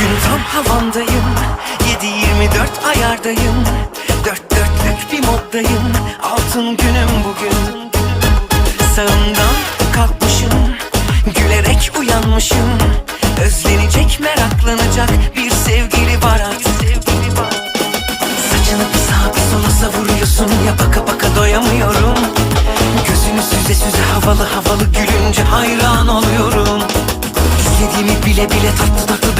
Bugün tam havamdayım 7-24 ayardayım. Dört dörtlük bir moddayım. Altın günüm bugün. Sağımdan kalkmışım. Gülerek uyanmışım. Özlenecek meraklanacak Bir sevgili var Saçını bir sağa bir sola savuruyorsun. Ya baka baka doyamıyorum. Gözünü süze süze havalı havalı gülünce hayran oluyorum. İstediğimi bile bile tatlı